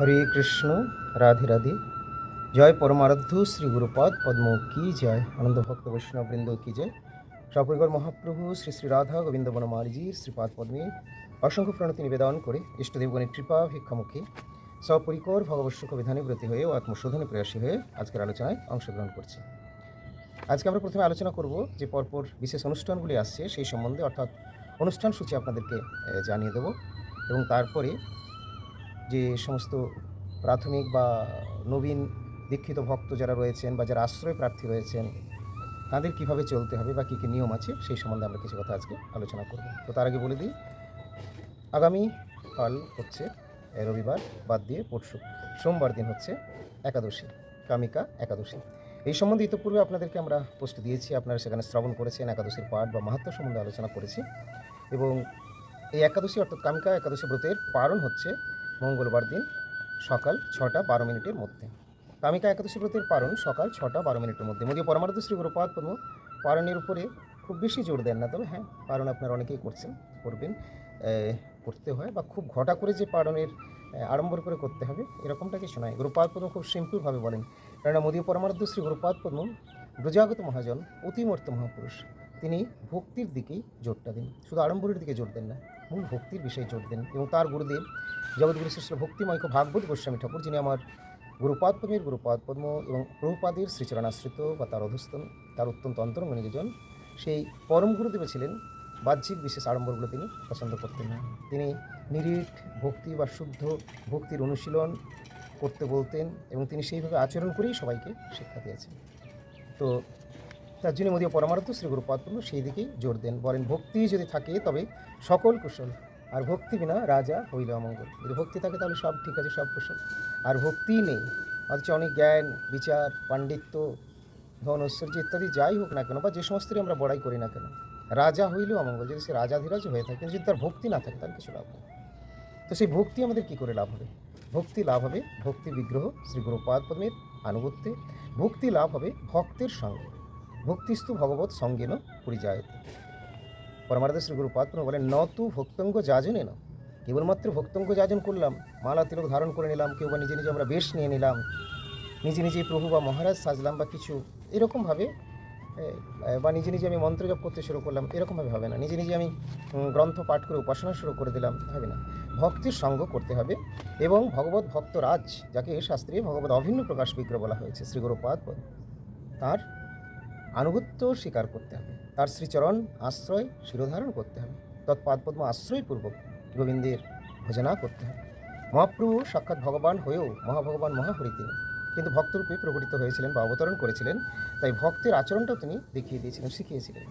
হরে কৃষ্ণ, রাধে রাধে। জয় পরমারাধ্য, শ্রী গুরুপাদ পদ্ম কি জয়। আনন্দ ভক্ত বৈষ্ণব বৃন্দ কি জয়। সপরিকর মহাপ্রভু, শ্রী শ্রী রাধা গোবিন্দ বনমালীজির শ্রীপাদ পদ্মে অসংখ্য প্রণতি নিবেদন করে ইষ্টদেবগণের কৃপা, ভিক্ষামুখী, সপরিকর ভগবৎসুখ বিধানে ব্রতী হয়ে ও আত্মশোধনে প্রয়াসী হয়ে আজকের আলোচনায় অংশগ্রহণ করছি। আজকে আমরা প্রথমে আলোচনা করব যে পরপর বিশেষ অনুষ্ঠানগুলি আসছে, সেই সম্বন্ধে অর্থাৎ অনুষ্ঠান সূচি আপনাদেরকে জানিয়ে দেব এবং তারপরে যে সমস্ত প্রাথমিক বা নবীন দীক্ষিত ভক্ত যারা রয়েছেন বা যারা আশ্রয় প্রার্থী রয়েছেন, তাদের কীভাবে চলতে হবে বা কী কী নিয়ম আছে সেই সম্বন্ধে আমরা কিছু কথা আজকে আলোচনা করব। তো তার আগে বলে দিই, আগামী কাল হচ্ছে রবিবার বাদ দিয়ে পরশু, সোমবার দিন হচ্ছে একাদশী, কামিকা একাদশী। এই সম্বন্ধে ইতিপূর্বে আপনাদেরকে আমরা পোস্ট দিয়েছি, আপনারা সেখানে শ্রবণ করেছেন, একাদশীর পাঠ বা মাহাত্ম সম্বন্ধে আলোচনা করেছি। এবং এই একাদশী অর্থাৎ কামিকা একাদশী ব্রতের পারণ হচ্ছে মঙ্গলবার দিন সকাল ছটা বারো মিনিটের মধ্যে। কামিকা একাদশী ব্রতের পারণ সকাল ছটা বারো মিনিটের মধ্যে। মোদী পরমার্থ শ্রী গুরুপাদ পদ্ম পারণের উপরে খুব বেশি জোর দেন না, তবে হ্যাঁ পারণ আপনারা অনেকেই করছেন, করবেন করতে হয় বা খুব ঘটা করে যে পারণের আড়ম্বর করে করতে হবে, এরকমটা কিছু নয়। গুরুপাদ পদ্ম খুব সিম্পলভাবে বলেন, কেননা মোদী পরমার্থ শ্রী গুরুপাদ পদ্ম ব্রজাগত মহাজন, অতিমূর্ত মহাপুরুষ, তিনি ভক্তির দিকেই জোরটা দিন। শুধু আড়ম্বরের দিকে জোর দেন না, মূল ভক্তির বিষয়ে জোর দেন এবং তার গুরুদেব জগৎগুরু শ্রেষ্ঠ ভক্তিময়ক ভাগবত গোস্বামী ঠাকুর, যিনি আমার গুরুপাদ পদ্মের গুরুপাদ পদ্ম এবং প্রভুপাদের শ্রীচরণাশ্রিত বা তার অধস্তন, তার অত্যন্ত অন্তরঙ্গ নিজজন সেই পরম গুরুদেব ছিলেন। বাহ্যিক বিশেষ আড়ম্বরগুলো তিনি পছন্দ করতেন না। তিনি নিরিট, ভক্তি বা শুদ্ধ ভক্তির অনুশীলন করতে বলতেন এবং তিনি সেইভাবে আচরণ করেই সবাইকে শিক্ষা দিয়েছেন। তো তার জন্য মোদী পরমার্থ শ্রী গুরুপাদ সেই দিকেই জোর দেন। বলেন, ভক্তি যদি থাকে তবে সকল কুশল আর ভক্তি বিনা রাজা হইল অমঙ্গল। যদি ভক্তি থাকে তাহলে সব ঠিক আছে, সব কুশল। আর ভক্তি নেই, অথচ অনেক জ্ঞান, বিচার, পাণ্ডিত্য, ধন, ঐশ্বর্য ইত্যাদি যাই হোক না কেন, বা যে সমস্তই আমরা বড়াই করি না কেন, রাজা হইলেও অমঙ্গল। যদি সে রাজাধিরাজ হয়ে থাকে, যদি তার ভক্তি না থাকে, তার কিছু লাভ নেই। তো সেই ভক্তি আমাদের কী করে লাভ হবে? ভক্তি লাভ হবে ভক্তি বিগ্রহ, শ্রী গুরুপাদ পদ্মের আনুগত্যে। ভক্তি লাভ হবে ভক্তের সঙ্গে। ভক্তিস্তু ভগবত সঙ্গেন পরিযায়তে। পরমার্থ শ্রী গুরুপাদ পদ্ম বলেন, ন তু ভক্তঙ্গ যাজনে না। কেবলমাত্র ভক্তঙ্গ যাজন করলাম, মালা তিলক ধারণ করে নিলাম, কেউ বা নিজে নিজে আমরা বেশ নিয়ে নিলাম, নিজে নিজেই প্রভু বা মহারাজ সাজলাম বা কিছু, এরকমভাবে বা নিজে নিজে আমি মন্ত্র জপ করতে শুরু করলাম, এরকমভাবে হবে না। নিজে নিজে আমি গ্রন্থ পাঠ করে উপাসনা শুরু করে দিলাম, হবে না। ভক্তির সঙ্গ করতে হবে এবং ভগবত ভক্তরাজ, যাকে শাস্ত্রে ভগবত অভিন্ন প্রকাশ বিগ্রহ বলা হয়েছে, শ্রী গুরুপাদ পদ তার আনুগত্য স্বীকার করতে হবে। তার শ্রীচরণ, আশ্রয়, শিরোধারণ করতে হবে। তৎপাদপদ্ম আশ্রয়পূর্বক গোবিন্দের ভজনা করতে হবে। মহাপ্রভু সাক্ষাৎ ভগবান হয়েও মহাভগবান মহাহরি তিনি কিন্তু ভক্তরূপে প্রকটিত হয়েছিলেন বা অবতরণ করেছিলেন। তাই ভক্তের আচরণটাও তিনি দেখিয়ে দিয়েছিলেন, শিখিয়েছিলেন।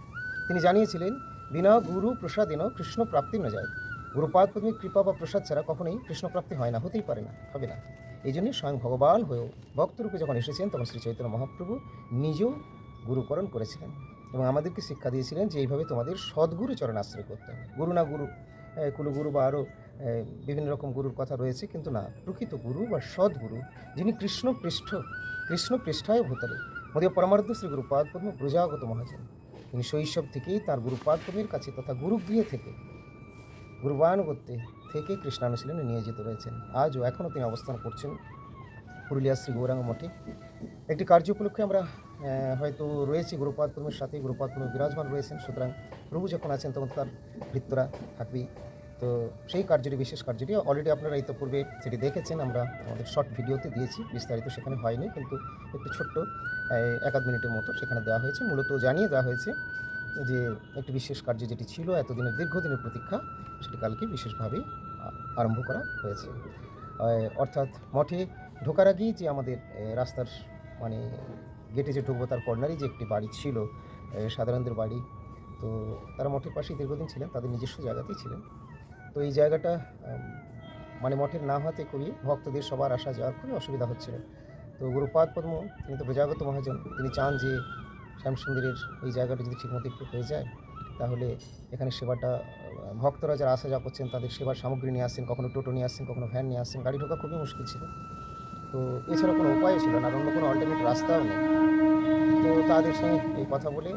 তিনি জানিয়েছিলেন, বিনা গুরু প্রসাদেন কৃষ্ণ প্রাপ্তি না যায় গুরুপাদ পদ্মীর কৃপা বা প্রসাদ ছাড়া কখনোই কৃষ্ণপ্রাপ্তি হয় না, হতেই পারে না, হবে না। এই জন্যই স্বয়ং ভগবান হয়েও ভক্তরূপে যখন এসেছেন, তখন শ্রী চৈতন্য মহাপ্রভু নিজেও গুরুকরণ করেছিলেন এবং আমাদেরকে শিক্ষা দিয়েছিলেন যে এইভাবে তোমাদের সদ্গুরু চরণ আশ্রয় করতে হবে। গুরু না গুরু কুলগুরু বা আরও বিভিন্ন রকম গুরুর কথা রয়েছে, কিন্তু না, প্রকৃত গুরু বা সদ্গুরু যিনি কৃষ্ণ পৃষ্ঠ, কৃষ্ণ পৃষ্ঠায় ভূতলে মোদীয় পরমার্থ শ্রী গুরুপাদ পদ্ম প্রজাগত মহাজন। তিনি শৈশব থেকেই তার গুরুপাদ পদ্মের কাছে তথা গুরুগৃহে থেকে গুরুবানুগত্যে থেকে কৃষ্ণানুশীলনে নিয়োজিত রয়েছেন। আজও এখনও তিনি অবস্থান করছেন পুরুলিয়া শ্রী গৌরাঙ্গ মঠে। একটি কার্য উপলক্ষে আমরা হয়তো রয়েছে গুরুপাদ পদ্মের সাথে গুরুপাদ পদ্ম বিরাজমান রয়েছেন। সুতরাং প্রভু যখন আছেন তখন তার ভৃত্যরা থাকবেই। তো সেই কার্যটি, বিশেষ কার্যটি অলরেডি আপনারা ইতিপূর্বে সেটি দেখেছেন। আমরা আমাদের শর্ট ভিডিওতে দিয়েছি, বিস্তারিত সেখানে হয়নি, কিন্তু একটু ছোট্ট এক আধ মিনিটের মতো সেখানে দেওয়া হয়েছে। মূলত জানিয়ে দেওয়া হয়েছে যে একটি বিশেষ কার্য যেটি ছিল, এতদিনের, দীর্ঘদিনের প্রতীক্ষা, সেটি কালকে বিশেষভাবে আরম্ভ করা হয়েছে। অর্থাৎ মঠে ঢোকার আগেই যে আমাদের রাস্তার মানে গেটে যে ঢুকবো তার কর্নারই যে একটি বাড়ি ছিল সাধারণদের বাড়ি। তো তারা মঠের পাশেই দীর্ঘদিন ছিলেন, তাদের নিজস্ব জায়গাতেই ছিলেন। তো এই জায়গাটা মানে মঠের না হওয়াতে খুবই ভক্তদের সবার আসা যাওয়ার খুবই অসুবিধা হচ্ছিল। তো গুরুপাদ পদ্ম, তিনি তো প্রজাগত মহাজন, তিনি চান যে শ্যামসুন্দরের এই জায়গাটা যদি ঠিকমতো একটু হয়ে যায়, তাহলে এখানে সেবাটা ভক্তরা যারা আসা যাওয়া করছেন তাদের সেবার সামগ্রী নিয়ে আসছেন, কখনো টোটো নিয়ে আসছেন, কখনো ভ্যান নিয়ে আসছেন, গাড়ি ঢোকা খুবই মুশকিল ছিল। তো এছাড়া কোনো উপায় ছিল না অন্য কোনো অল্টারনেট রাস্তাও নেই। তো তাদের সঙ্গে এই কথা বলে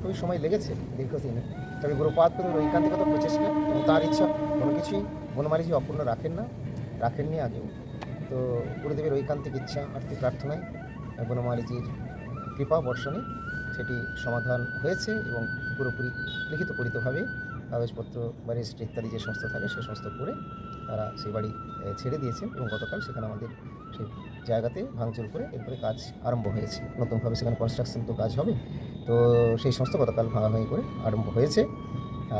খুবই সময় লেগেছে দীর্ঘদিনে। তবে গুরুপাদ পদের ঐকান্তিকতা প্রচেষ্টা এবং তার ইচ্ছা কোনো কিছুই বনমালীজি অপূর্ণ রাখেন না, রাখেননি আগেও। তো গুরুদেবের ঐকান্তিক ইচ্ছা, আর্থিক প্রার্থনায় বনমালীজির কৃপা বর্ষণে সেটি সমাধান হয়েছে এবং পুরোপুরি লিখিত পরিতভাবে কাগজপত্র বা রেজিস্ট্রি ইত্যাদি যে সমস্ত থাকে সে সমস্ত করে তারা সেই বাড়ি ছেড়ে দিয়েছেন এবং গতকাল সেখানে আমাদের সেই জায়গাতে ভাঙচুর করে এরপরে কাজ আরম্ভ হয়েছে। নতুনভাবে সেখানে কনস্ট্রাকশন তো কাজ হবে। তো সেই সমস্ত গতকাল ভাঙাভাঙি করে আরম্ভ হয়েছে।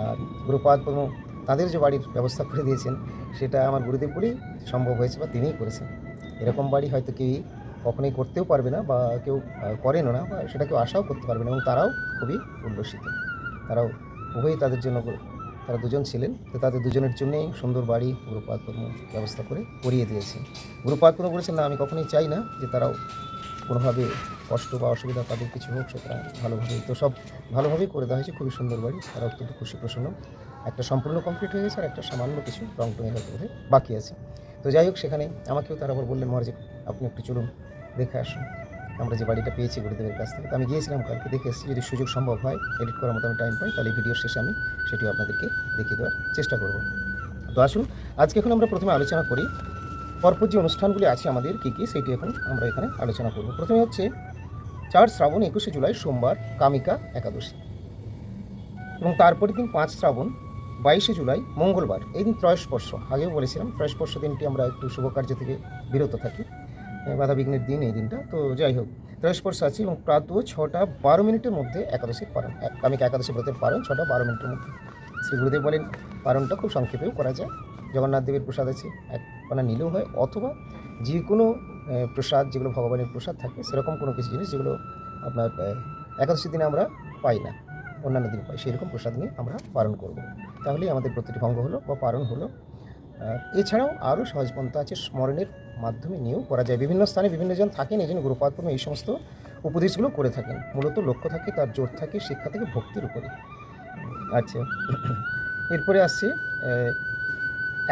আর গুরুপাদ পদ্ম তাদের যে বাড়ির ব্যবস্থা করে দিয়েছেন, সেটা আমার গুরুদেবপুরেই সম্ভব হয়েছে বা তিনিই করেছেন। এরকম বাড়ি হয়তো কেউই কখনোই করতেও পারবে না বা কেউ করেনও না বা সেটা কেউ আশাও করতে পারবে না এবং তারাও খুবই উল্লসিত। তারাও উভয়ই তাদের জন্য তারা দুজন ছিলেন। তো তাদের দুজনের জন্যেই সুন্দর বাড়ি, গুরুপাদ ব্যবস্থা করে করিয়ে দিয়েছে। গুরুপাদ বলেছেন, না, আমি কখনোই চাই না যে তারাও কোনোভাবে কষ্ট বা অসুবিধা তাদের কিছু হোক সেটা ভালোভাবেই তো সব ভালোভাবেই করে দেওয়া হয়েছে। খুবই সুন্দর বাড়ি, তারা অত্যন্ত খুশি প্রসন্ন। একটা সম্পূর্ণ কমপ্লিট হয়ে গেছে আর একটা সামান্য কিছু রং হয়তো বোধহয় বাকি আছে। তো যাই হোক, সেখানে আমাকেও তারা আবার বললেন, মহারাজ, আপনি একটু চলুন, দেখে আসুন। আমরা যে বাড়িটা পেয়েছি গুরুদেবের কাছ থেকে আমি গিয়েছিলাম কালকে, দেখে এসেছি, যদি সুযোগ সম্ভব হয় এডিট করার মতো আমি টাইম পাই, তাহলে ভিডিওর শেষে আমি সেটিও আপনাদেরকে দেখিয়ে দেওয়ার চেষ্টা করব। তো আসুন, আজকে এখন আমরা প্রথমে আলোচনা করি, পরপর যে অনুষ্ঠানগুলি আছে আমাদের কী কী, সেটি এখন আমরা এখানে আলোচনা করব। প্রথমে হচ্ছে চার শ্রাবণ, একুশে জুলাই, সোমবার, কামিকা একাদশী। এবং তারপরের দিন পাঁচ শ্রাবণ, বাইশে জুলাই, মঙ্গলবার, এই দিন ত্রয়স্পর্শ। আগেও বলেছিলাম, ত্রয়স্পর্শ দিনটি আমরা একটু শুভ কার্য থেকে বিরত থাকি। এ, বাধাবিঘ্নের দিন এই দিনটা। তো যাই হোক ত্রয়স্পর্শ আছে এবং প্রাত ছটা বারো মিনিটের মধ্যে একাদশীর পালন কামিকা একাদশী ব্রতের পালন? ছটা বারো মিনিটের মধ্যে। শ্রী গুরুদেব বলেন পালনটা খুব সংক্ষেপেও করা যায়। জগন্নাথ দেবের প্রসাদ আছে এক পানা নিলেও হয় অথবা যে কোনো প্রসাদ যেগুলো ভগবানের প্রসাদ থাকে সেরকম কোনো কিছু জিনিস যেগুলো আপনার একাদশী দিনে আমরা পাই না অন্যান্য দিন পাই সেই রকম প্রসাদ নিয়ে আমরা পালন করব। তাহলেই আমাদের প্রতিটি ভঙ্গ হলো বা পালন হলো। এছাড়াও আরও সহজ পন্থা আছে স্মরণের মাধ্যমে নিয়েও করা যায়। বিভিন্ন স্থানে বিভিন্ন জন থাকেন এই জন্য গুরুপাত্ম এই সমস্ত উপদেশগুলো করে থাকেন। মূলত লক্ষ্য থাকে, তার জোর থাকে, শিক্ষা থেকে ভক্তির উপরে। আচ্ছা। এরপরে আসছে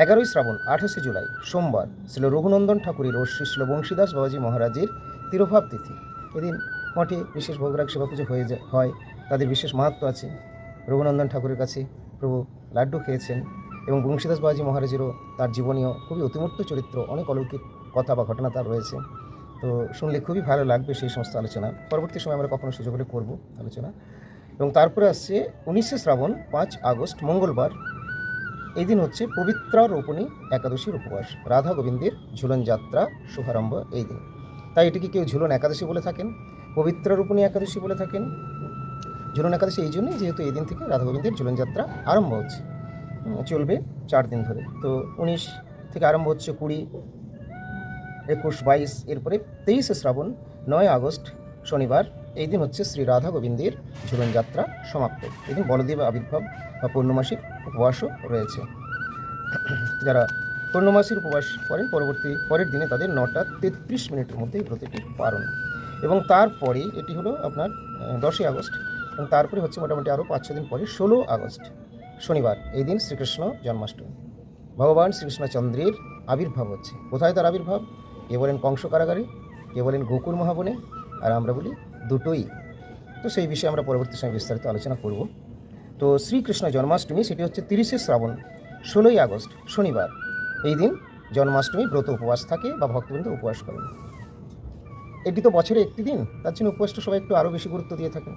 এগারোই শ্রাবণ, আঠাশে জুলাই, সোমবার ছিল রঘুনন্দন ঠাকুরের ও শ্রী বংশীদাস বাবাজি মহারাজের তিরোভাব তিথি। এদিন মঠে বিশেষ ভোগরাগ সেবা পুজো হয়ে যায়, হয়। তাদের বিশেষ মাহাত্ম আছে। রঘুনন্দন ঠাকুরের কাছে প্রভু লাড্ডু খেয়েছেন এবং বংশীদাস বাবাজি মহারাজেরও তার জীবনীয় খুবই অতিমূর্ত চরিত্র, অনেক অলৌকিক কথা বা ঘটনা তার রয়েছে। তো শুনলে খুবই ভালো লাগবে সেই সমস্ত আলোচনা। পরবর্তী সময় আমরা কখনো সুযোগ হলে করব আলোচনা। এবং তারপরে আসছে উনিশে শ্রাবণ, পাঁচ আগস্ট, মঙ্গলবার। এই দিন হচ্ছে পবিত্রা রোপণী একাদশীর উপবাস। রাধা গোবিন্দের ঝুলন যাত্রা শুভারম্ভ এই দিন। তাই এটিকে কেউ ঝুলন একাদশী বলে থাকেন পবিত্রা রোপণী একাদশী বলে থাকেন। ঝুলন একাদশী এই জন্যই যেহেতু এই দিন থেকে রাধা গোবিন্দের ঝুলন যাত্রা আরম্ভ হচ্ছে। চলবে চার দিন ধরে। তো উনিশ থেকে আরম্ভ হচ্ছে কুড়ি একুশ বাইশ, এরপরে তেইশে শ্রাবণ, নয় আগস্ট, শনিবার, এই দিন হচ্ছে শ্রী রাধা গোবিন্দের ঝুলন যাত্রা সমাপ্ত এদিন বলদেব আবির্ভাব বা পূর্ণমাসিক উপবাসও রয়েছে। যারা পূর্ণমাসীর উপবাস করেন, পরবর্তী পরের দিনে তাদের নটা তেত্রিশ মিনিটের মধ্যে এই ব্রতটি এবং তারপরে এটি হলো আপনার দশই আগস্ট, এবং তারপরে হচ্ছে মোটামুটি আরও পাঁচ দিন পরে ষোলো আগস্ট, শনিবার, এই দিন শ্রীকৃষ্ণ জন্মাষ্টমী। ভগবান শ্রীকৃষ্ণচন্দ্রের আবির্ভাব হচ্ছে। কোথায় তার আবির্ভাব? কে বলেন কংস কারাগারে, কে বলেন গোকুল মহাবনে, আর আমরা বলি দুটোই। তো সেই বিষয়ে আমরা পরবর্তী সময় বিস্তারিত আলোচনা করব। তো শ্রীকৃষ্ণ জন্মাষ্টমী, সেটি হচ্ছে তিরিশে শ্রাবণ, ষোলোই আগস্ট, শনিবার। এই দিন জন্মাষ্টমী, ব্রত উপবাস থাকে বা ভক্তবৃন্দ উপবাস করেন। এটি তো বছরে একটি দিন, তার জন্য উপবাসটা সবাই একটু আরও বেশি গুরুত্ব দিয়ে থাকেন।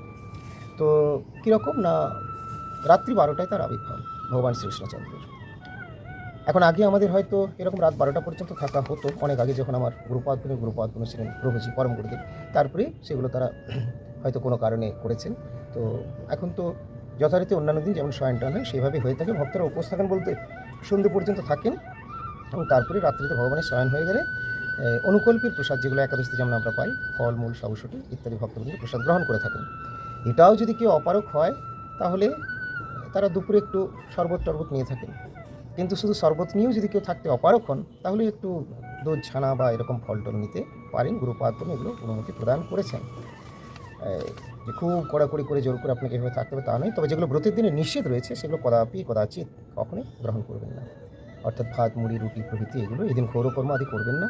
তো কীরকম না রাত্রি বারোটায় তার আবির্ভাব, ভগবান শ্রীকৃষ্ণচন্দ্রের। এখন আগে আমাদের হয়তো এরকম রাত বারোটা পর্যন্ত থাকা হতো, অনেক আগে যখন আমার গুরুপাদ গুরু গুরুপাদ গুরু ছিলেন প্রভুজি, পরম গুরুদেব, তারপরে সেগুলো তারা হয়তো কোনো কারণে করেছেন। তো এখন তো যথারীতি অন্যান্য দিন যেমন শয়ন টান হয় সেইভাবে হয়ে থাকে। ভক্তরা উপোস থাকেন বলতে সন্ধ্যে পর্যন্ত থাকেন এবং তারপরে রাত্রিতে ভগবানের শয়ন হয়ে গেলে অনুকল্পের প্রসাদ যেগুলো একাদশীতে যেমন আমরা পাই, ফল, মূল সাবুসটি ইত্যাদি ভক্তবৃন্দ প্রসাদ গ্রহণ করে থাকেন। এটাও যদি কেউ অপারক হয়, তাহলে তারা দুপুরে একটু শরবত টরবত নিয়ে থাকেন। কিন্তু শুধু শরবত নিয়েও যদি কেউ থাকতে অপারক হন, তাহলে একটু দুধ, ছানা বা এরকম ফল টল নিতে পারেন। গুরুপাদ এগুলো অনুমতি প্রদান করেছেন। যে খুব কড়াকড়ি করে জোর করে আপনাকে এভাবে থাকতে হবে তা নয়, তবে যেগুলো ব্রতের দিনে নিষেধ রয়েছে, সেগুলো কদাপি, কদাচিৎ কখনোই গ্রহণ করবেন না। অর্থাৎ ভাত, মুড়ি, রুটি প্রভৃতি এগুলো এদিন ঘোরকর্ম আদি করবেন না।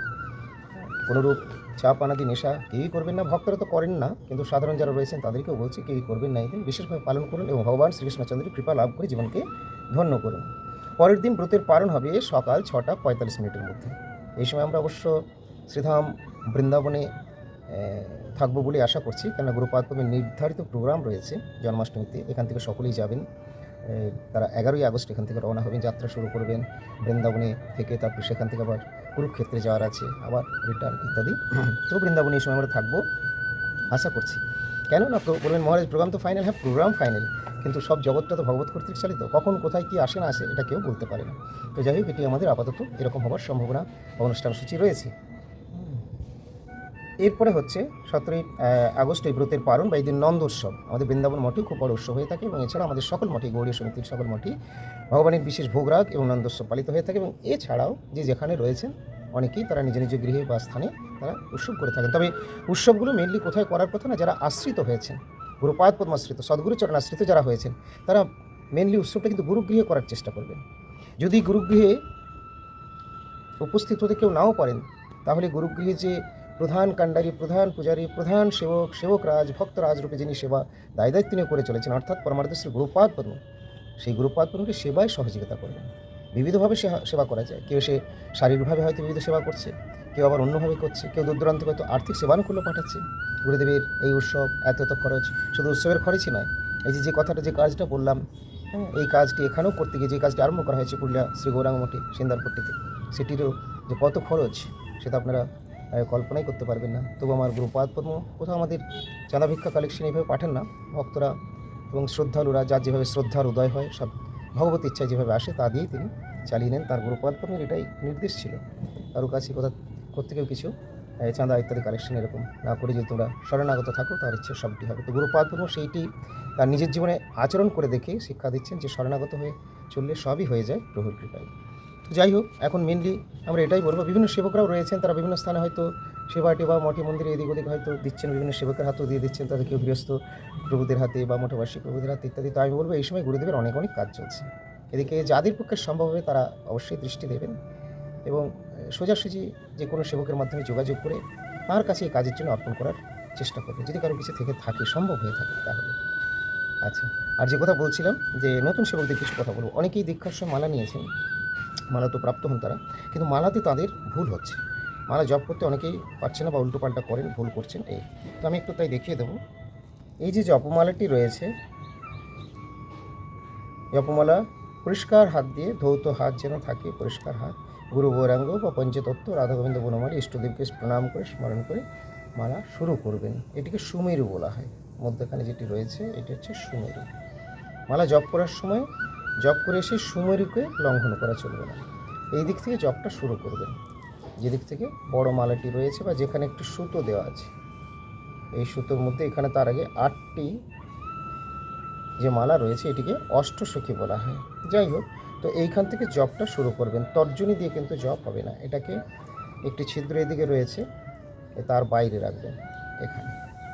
কোনোরূপ চা পানাদি নেশা কেউই করবেন না। ভক্তরা তো করেন না, কিন্তু সাধারণ যারা রয়েছেন তাদেরকেও বলছে, কেউই করবেন না এদিন। বিশেষভাবে পালন করুন এবং ভগবান শ্রীকৃষ্ণচন্দ্রের কৃপা লাভ করে জীবনকে ধন্য করুন। পরের দিন ব্রতের পালন হবে সকাল ছটা পঁয়তাল্লিশ মিনিটের মধ্যে। এই সময় আমরা অবশ্য শ্রীধাম বৃন্দাবনে থাকব বলে আশা করছি। কেননা গুরুপাদ নির্ধারিত প্রোগ্রাম রয়েছে জন্মাষ্টমীতে, এখান থেকে সকলেই যাবেন। তারা এগারোই আগস্ট এখান থেকে রওনা হবেন, যাত্রা শুরু করবেন। বৃন্দাবনে থেকে তারপর সেখান থেকে আবার কুরুক্ষেত্রে যাওয়ার আছে, আবার রিটার্ন ইত্যাদি। তো বৃন্দাবনে এই সময় আমরা থাকব, আশা করছি। কেন না বলবেন মহারাজ প্রোগ্রাম তো ফাইনাল হ্যাঁ প্রোগ্রাম ফাইনাল কিন্তু সব জগৎটা তো ভগবত কর্তৃক চালিত। কখন, কোথায়, কি আসে না আসে, এটা কেউ বলতে পারে না। তো যাই হোক, এটি আমাদের আপাতত এরকম হওয়ার সম্ভাবনা অনুষ্ঠান সূচি রয়েছে। এরপরে হচ্ছে সতেরোই আগস্ট এই ব্রতের পালন বা এই দিন নন্দোৎসব আমাদের বৃন্দাবন মঠে খুব বড় উৎসব হয়ে থাকে এবং এছাড়া আমাদের সকল মঠে গৌরী সমিতির সকল মঠে ভগবানের বিশেষ ভোগরাগ এবং নন্দোৎসব পালিত হয়ে থাকে এবং এছাড়াও যে যেখানে রয়েছেন, অনেকেই তারা নিজ নিজ গৃহে বা স্থানে তারা উৎসব করে থাকেন। তবে উৎসবগুলো মেনলি কোথায় করার কথা না, যারা আশ্রিত হয়েছেন। গুরুপাদ পদ্মাশ্রিত, সদ্গুরু চরণ আশ্রিত যারা হয়েছেন, তারা মেনলি উৎসবটা কিন্তু গুরুগৃহে করার চেষ্টা করবেন। যদি গুরুগৃহে উপস্থিত হতে কেউ নাও পারেন, তাহলে গুরুগৃহে যে প্রধান কাণ্ডারি, প্রধান পূজারী, প্রধান সেবক, সেবকরাজ, ভক্তরাজ রূপে যিনি সেবা দায় দায়িত্ব নিয়ে করে চলেছেন, অর্থাৎ পরমার্থ শ্রী গুরুপাদ পদ্ম, সেই গুরুপাদ পদ্মকে সেবায় সহযোগিতা করবেন। বিবিধভাবে সেবা করা যায়। কেউ সে শারীরিকভাবে হয়তো বিবিধ সেবা করছে কেউ আবার অন্যভাবে করছে, কেউ দূর দূরান্ত হয়তো আর্থিক সেবানুকূল্য পাঠাচ্ছে। গুরুদেবের এই উৎসব, এত এত খরচ, শুধু উৎসবের খরচই নয়, এই যে যে কথাটা, যে কাজটা বললাম হ্যাঁ এই কাজটি এখানেও করতে গিয়ে যে কাজটি আরম্ভ করা হয়েছে পুরুলিয়া শ্রী গৌরাঙ্গ মঠে, সিন্দারপট্টিতে, সেটিরও যে কত খরচ, সেটা আপনারা কল্পনাই করতে পারবেন না। তবু আমার গুরুপাদ পদ্ম কোথাও আমাদের চাঁদা ভিক্ষা কালেকশন এইভাবে পাঠান না, ভক্তরা এবং শ্রদ্ধালুরা, যার যেভাবে শ্রদ্ধার উদয় হয়, সব ভগবত ইচ্ছায় যেভাবে আসে, তা দিয়েই তিনি চালিয়ে নেন। তার গুরুপাদ পদ্মের এটাই নির্দেশ ছিল। কারও কাছে কোথা কোথেকেও কিছু চাঁদা ইত্যাদি কালেকশন এরকম না করে যদি তোমরা শরণাগত থাকো, তার ইচ্ছে সবটি হবে। তো গুরুপাদ পদ্ম সেইটি তার নিজের জীবনে আচরণ করে দেখে শিক্ষা দিচ্ছেন যে শরণাগত হয়ে চললে সবই হয়ে যায় প্রভুর কৃপায়। তো যাই হোক, এখন মেনলি আমরা এটাই বলব, বিভিন্ন সেবকরাও রয়েছেন, তারা বিভিন্ন স্থানে হয়তো সেবা টেবা মঠে মন্দিরে এদিক ওদিক হয়তো দিচ্ছেন, বিভিন্ন সেবকের হাতেও দিয়ে দিচ্ছেন, তাদের কেউ গৃহস্থ প্রভুদের হাতে বা মঠবাসী প্রভুদের হাতে ইত্যাদি। তো আমি বলব, এই সময় গুরুদেবের অনেক অনেক কাজ চলছে। এদিকে যাদের পক্ষে সম্ভব হবে তারা অবশ্যই দৃষ্টি দেবেন এবং সোজাসুজি যে কোনো সেবকের মাধ্যমে যোগাযোগ করে তার কাছে এই কাজের জন্য অর্পণ করার চেষ্টা করবে। যদি কারও কিছু থেকে থাকে, সম্ভব হয়ে থাকে, তাহলে। আচ্ছা আর যে কথা বলছিলাম যে নতুন সেবকদের কিছু কথা বলব। অনেকেই দীক্ষার সময় মালা নিয়েছেন। মালা তো প্রাপ্ত হন তারা। কিন্তু মালাতে তাদের ভুল হচ্ছে। মালা জব করতে অনেকেই পারছে না বা উল্টোপাল্টা করেন, ভুল করছেন। এই তো আমি একটু তাই দেখিয়ে দেবো। এই যে জপমালাটি রয়েছে, জপমালা পরিষ্কার হাত দিয়ে ধৌত হাত যেন থাকে, পরিষ্কার হাত। গুরু গৌরাঙ্গ বা পঞ্চতত্ত্ব রাধাগোবিন্দ বনমালী ইষ্টদেবকে প্রণাম করে, স্মরণ করে মালা শুরু করবেন। এটিকে সুমেরু বলা হয়। মধ্যখানে যেটি রয়েছে, এটি হচ্ছে সুমেরু। মালা জপ করার সময় জপ করে এসে সুমেরুকে লঙ্ঘন করা চলবে না। এই দিক থেকে জপটা শুরু করবেন। যেদিক থেকে বড় মালাটি রয়েছে বা যেখানে একটি সুতো দেওয়া আছে। এই সুতোর মধ্যে এখানে তার আগে আটটি যে মালা রয়েছে, এটিকে অষ্টসখী বলা হয়। যাই হোক তো এইখান থেকে জবটা শুরু করবেন। তর্জনী দিয়ে কিন্তু জব হবে না। এটাকে একটি ছিদ্র এদিকে রয়েছে তার বাইরে রাখবেন এখানে।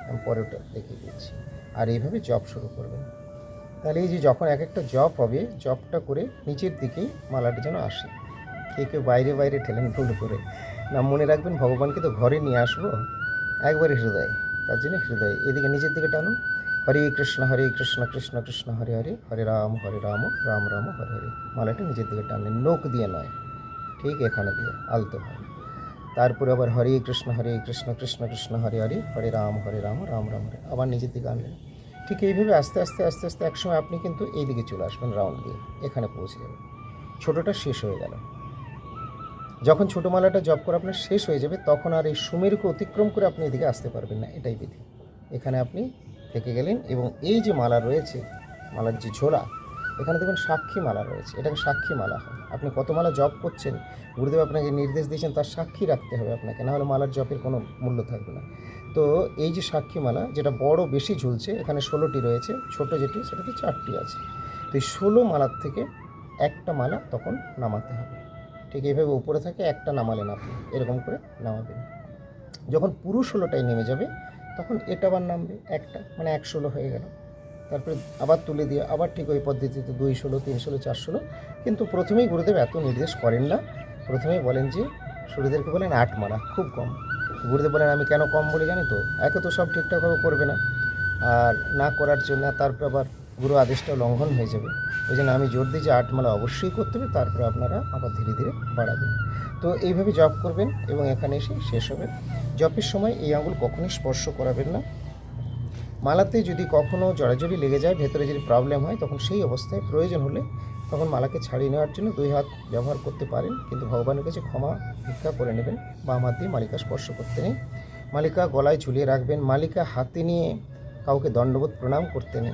আমি পরে ওটা দেখিয়ে দিচ্ছি। আর এইভাবে জব শুরু করবেন। তাহলে এই যে যখন এক একটা জব হবে, জবটা করে নিচের দিকেই মালাটি যেন আসে। কেউ কেউ বাইরে বাইরে ঠেলেন ভুল করে। না, মনে রাখবেন ভগবানকে তো ঘরে নিয়ে আসব, একবারে হৃদয়। তার জন্য হৃদয়। এদিকে নিচের দিকে টানুন। হরে কৃষ্ণ হরে কৃষ্ণ কৃষ্ণ কৃষ্ণ, হরে হরে হরে রাম হরে রাম রাম রাম, হরে হরে। মালাটা নিজের দিকে টানলেন নোক দিয়ে নয়, ঠিক এখানে দিয়ে, আলতো হয়। তারপরে আবার হরে কৃষ্ণ হরে কৃষ্ণ কৃষ্ণ কৃষ্ণ, হরে হরে হরে রাম হরে রাম রাম রাম, হরে, আবার নিজের দিকে আনলেন। ঠিক এইভাবে আস্তে আস্তে আস্তে আস্তে একসময় আপনি কিন্তু এই দিকে চলে আসবেন, রাউন্ড দিয়ে, এখানে পৌঁছে যাবেন। ছোটোটা শেষ হয়ে গেল। যখন ছোটো মালাটা জব করে আপনার শেষ হয়ে যাবে, তখন আর এই সুমেরুকে অতিক্রম করে আপনি এদিকে আসতে পারবেন না, এটাই বিধি। এখানে আপনি থেকে গেলেন এবং এই যে মালা রয়েছে, মালার যে ঝোলা, এখানে দেখবেন সাক্ষী মালা রয়েছে। এটাকে সাক্ষী মালা হয়। আপনি কত মালা জপ করছেন, গুরুদেব আপনাকে নির্দেশ দিয়েছেন, তার সাক্ষী রাখতে হবে আপনাকে নাহলে মালার জপের কোনো মূল্য থাকবে না। তো এই যে সাক্ষী মালা, যেটা বড় বেশি ঝুলছে, এখানে ষোলোটি রয়েছে, ছোট যেটি, সেটাতে চারটি আছে। তো এই ষোলো মালার থেকে একটা মালা তখন নামাতে হবে। ঠিক এইভাবে উপরে থাকে, একটা নামালেন আপনি, এরকম করে নামাবেন। যখন পুরো ষোলোটাই নেমে যাবে তখন এটা আবার নামবে, একটা মানে এক ষোলো হয়ে গেল। তারপরে আবার তুলে দিয়ে, আবার ঠিক ওই পদ্ধতিতে দুই ষোলো, তিন ষোলো, চার ষোলো। কিন্তু প্রথমেই গুরুদেব এত নির্দেশ করেন না। প্রথমেই বলেন যে, সুরদেরকে বলেন আট মারা খুব কম। গুরুদেব বলেন, আমি কেন কম বলে জানি তো? একে তো সব ঠিকঠাকভাবে করবে না। আর না করার জন্য তারপর আবার গুরু আদেশটা লঙ্ঘন হয়ে যাবে। ওই জন্য আমি জোর দিই যে আট মালা অবশ্যই করতে হবে, তারপরে আপনারা আবার ধীরে ধীরে বাড়াবেন। তো এইভাবে জব করবেন এবং এখানে এসে শেষ হবে। জপের সময় এই আঙুল কখনোই স্পর্শ করাবেন না। মালাতে যদি কখনও জড়াজড়ি লেগে যায়, ভেতরে যদি প্রবলেম হয়, তখন সেই অবস্থায় প্রয়োজন হলে তখন মালাকে ছাড়িয়ে নেওয়ার জন্য দুই হাত ব্যবহার করতে পারেন। কিন্তু ভগবানের কাছে ক্ষমা ভিক্ষা করে নেবেন। বা হাত দিয়ে মালিকা স্পর্শ করতে নেই। মালিকা গলায় ঝুলিয়ে রাখবেন। মালিকা হাতে নিয়ে কাউকে দণ্ডবোধ প্রণাম করতে নেই।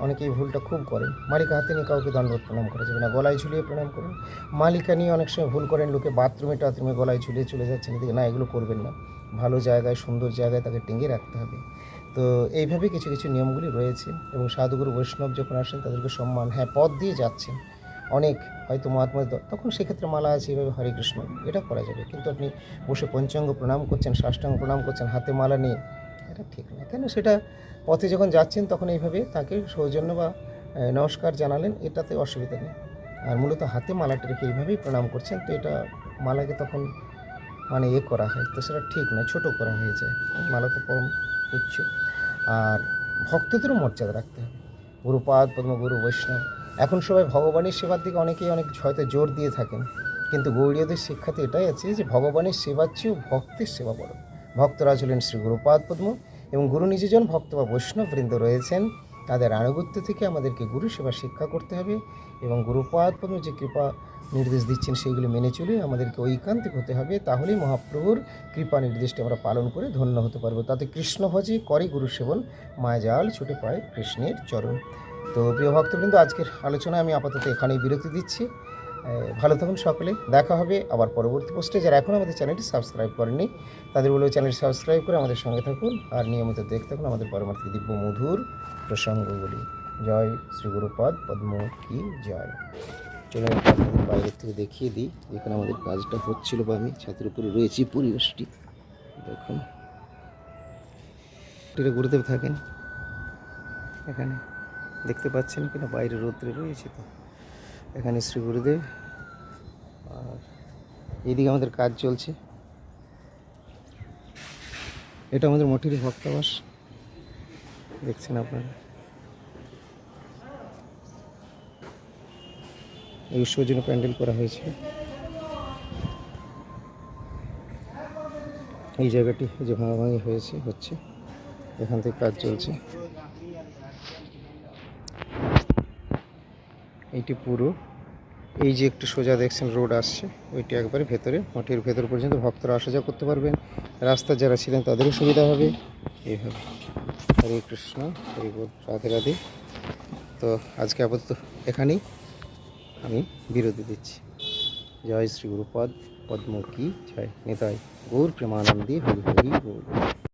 অনেকে এই ভুলটা খুব করেন। মালিকা হাতে নিয়ে কাউকে দণ্ডবোধ প্রণাম করা যাবে না। গলায় ঝুলিয়ে প্রণাম করুন। মালিকা নিয়ে অনেক সময় ভুল করেন। লোকে বাথরুমে টাথরুমে গলায় ঝুলিয়ে চলে যাচ্ছেন। এদিকে, না, এগুলো করবেন না। ভালো জায়গায়, সুন্দর জায়গায় তাকে টেঙ্গে রাখতে হবে। তো এইভাবে কিছু কিছু নিয়মগুলি রয়েছে এবং সাধুগুরু বৈষ্ণব যখন আসেন তাদেরকে সম্মান হ্যাঁ পথ দিয়ে যাচ্ছেন। অনেক হয়তো মহাত্মা তখন সেক্ষেত্রে মালা আছে, এভাবে হরে কৃষ্ণ, এটা করা যাবে। কিন্তু আপনি বসে পঞ্চাঙ্গ প্রণাম করছেন, সাষ্টাঙ্গ প্রণাম করছেন, হাতে মালা নিয়ে, এটা ঠিক না। কেন? সেটা পথে যখন যাচ্ছেন তখন এইভাবে তাকে সৌজন্য বা নমস্কার জানালেন, এটাতে অসুবিধা নেই। আর মূলত হাতে মালাটাকে এইভাবেই প্রণাম করছেন, তো এটা মালাকে তখন মানে এ করা হয়। তো সেটা ঠিক নয়, ছোটো করা হয়ে যায় মালা তো পরম উচ্চ আর ভক্তদেরও মর্যাদা রাখতে হবে। গুরুপাদ, পদ্মগুরু, বৈষ্ণব। এখন সবাই ভগবানের সেবার দিকে অনেকেই অনেক হয়তো জোর দিয়ে থাকেন। কিন্তু গৌরীয়দের শিক্ষাতে এটাই আছে যে ভগবানের সেবার চেয়েও ভক্তের সেবা বড়। ভক্তরাজ হলেন শ্রী গুরুপাদ, পদ্ম এবং গুরু নিজেজন ভক্ত বা বৈষ্ণববৃন্দ রয়েছেন। তাদের আনুগত্য থেকে আমাদেরকে গুরু সেবা শিক্ষা করতে হবে এবং গুরুপাদ পদ্ম যে কৃপা নির্দেশ দিচ্ছেন সেইগুলি মেনে চলে আমাদেরকে ঐকান্তিক হতে হবে, তাহলেই মহাপ্রভুর কৃপা নির্দেশটি আমরা পালন করে ধন্য হতে পারব। তাতে কৃষ্ণ ভজে করে গুরু সেবন মায়া জাল ছুটে পায় কৃষ্ণের চরণ। তো প্রিয় ভক্তবৃন্দ, আজকের আলোচনায় আমি আপাতত এখানেই বিরতি দিচ্ছি। ভালো থাকুন সকলে দেখা হবে আবার পরবর্তী পোস্টে যারা এখন আমাদের চ্যানেলটি সাবস্ক্রাইব করেননি, তাদের বলেও চ্যানেল সাবস্ক্রাইব করে আমাদের সঙ্গে থাকুন আর নিয়মিত দেখতে থাকুন আমাদের পরবর্তী দিব্য মধুর প্রসঙ্গগুলি। জয় শ্রী গুরুপদ, পদ্ম কি জয়। আপনাদের বাইরের থেকে দেখিয়ে দিই, যেখানে আমাদের কাজটা হচ্ছিল বা আমি ছাতের উপরে রয়েছি, পরিবেশটি। দেখুন। গুরুদেব থাকেন। এখানে দেখতে পাচ্ছেন কিনা? বাইরে রৌদ্রে রয়েছে তো। এখানে শ্রী গুরুদেব। আর এদিকে আমাদের কাজ চলছে। এটা আমাদের মঠেরই ভক্তাবাস। দেখছেন আপনারা। এই উৎসবের জন্য প্যান্ডেল করা হয়েছে এই জায়গাটি যে ভাঙাভাঙি হয়েছে, হচ্ছে, এখান থেকে কাজ চলছে। এইটি পুরো। এই যে একটু সোজা দেখছেন, রোড আসছে। ওইটি একবারে ভেতরে মঠের ভেতর পর্যন্ত ভক্তরা আসা যাওয়া করতে পারবেন। রাস্তা যারা ছিলেন তাদেরও সুবিধা হবে। এইভাবে। হরে কৃষ্ণ, হরি রাধে রাধে। তো আজকে আপাতত এখানেই আমি বিরতি দিচ্ছি। জয় শ্রী গুরুপদ পদ্ম কি জয় নিতাই গৌর প্রেমানন্দী হরি হরি বল।